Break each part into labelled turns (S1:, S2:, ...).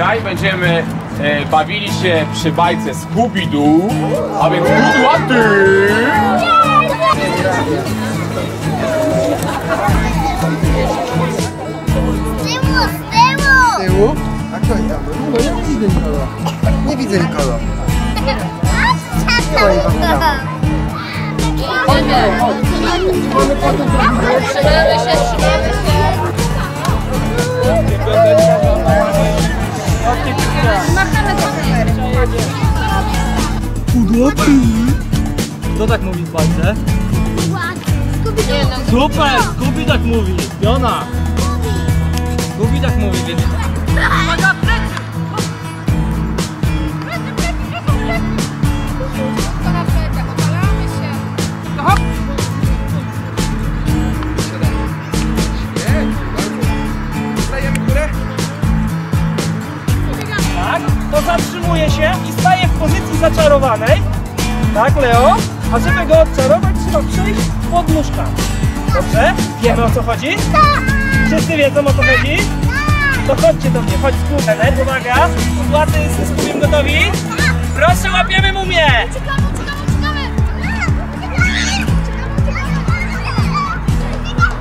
S1: Dzisiaj będziemy e, bawili się przy bajce Scooby-Doo, a więc kudłaty!
S2: Z tyłu.
S3: A jest tam? No ja nie widzę nikogo. Nie widzę nikogo.
S2: A tata! Trzymamy się, trzymamy
S4: Kudłaty! Kto tak mówi w bajce?
S2: Nie no,
S4: Super! Skubi tak mówi! Jona! Skubi tak mówi, więc... zaczarowanej. Tak, Leo? A żeby go odczarować, trzeba przejść pod nóżkami. Dobrze? Wiemy o co chodzi? Wszyscy wiedzą o co chodzi? To chodźcie do mnie, chodź Skubener, uwaga! Kudłaty z Skubim gotowi? Proszę, łapiemy mumię!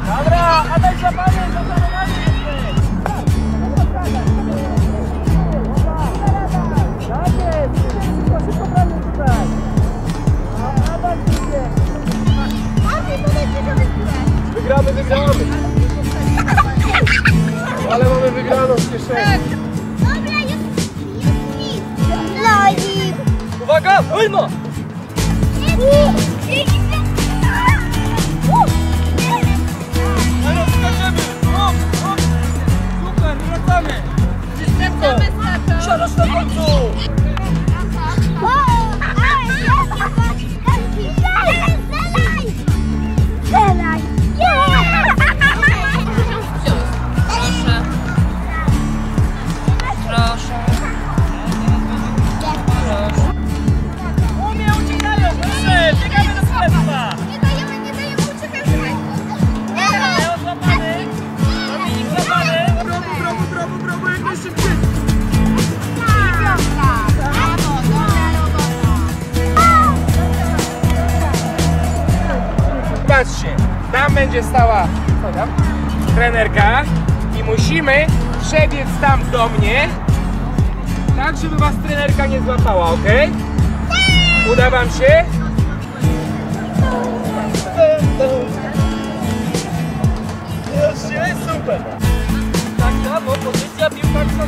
S4: Dobra, Adaś złapany, zaczarowany jesteś!
S1: W kieszeni.
S2: Dobra, jest nic. Lolik.
S4: Uwaga, Ulmo! Ale
S1: Patrzcie, tam będzie stała tam? trenerka i musimy przebiec tam do mnie, tak żeby was trenerka nie złapała, ok? Uda wam się?
S4: Już jest super! Tak samo, pozycja piłkarska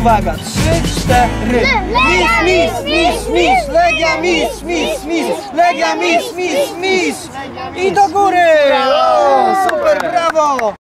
S3: Uwaga, trzy, cztery. Mis, mis, mis, mis, legia, mis, mis, mis, legia, mis, mis, mis. I do góry. O, super, brawo.